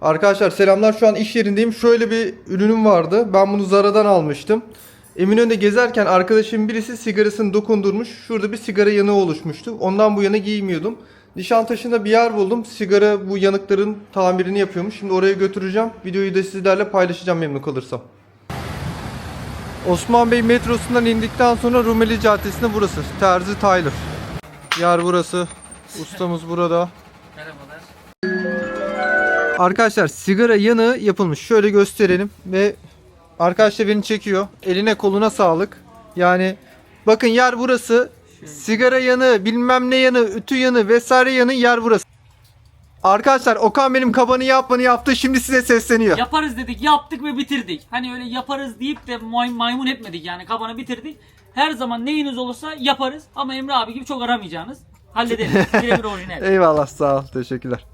Arkadaşlar selamlar şu an iş yerindeyim. Şöyle bir ürünüm vardı. Ben bunu Zara'dan almıştım. Eminönü'nde gezerken arkadaşım birisi sigarasını dokundurmuş. Şurada bir sigara yanığı oluşmuştu. Ondan bu yana giymiyordum. Nişantaşı'nda bir yer buldum. Sigara bu yanıkların tamirini yapıyormuş. Şimdi oraya götüreceğim. Videoyu da sizlerle paylaşacağım memnun kalırsam. Osman Bey metrosundan indikten sonra Rumeli Caddesi'nde burası. Terzi Tyler. Yer burası. Ustamız burada. Merhabalar. Arkadaşlar sigara yanığı yapılmış. Şöyle gösterelim ve arkadaşlar beni çekiyor. Eline koluna sağlık. Yani bakın yer burası. Sigara yanığı, bilmem ne yanığı, ütü yanığı vesaire yanığı yer burası. Arkadaşlar Okan benim kabanı yapmanı yaptı. Şimdi size sesleniyor. Yaparız dedik, yaptık ve bitirdik. Hani öyle yaparız deyip de may- maymun etmedik yani kabanı bitirdik. Her zaman neyiniz olursa yaparız ama Emre abi gibi çok aramayacağınız. Hallederiz. Birebir orijinal. Eyvallah sağ ol. Teşekkürler.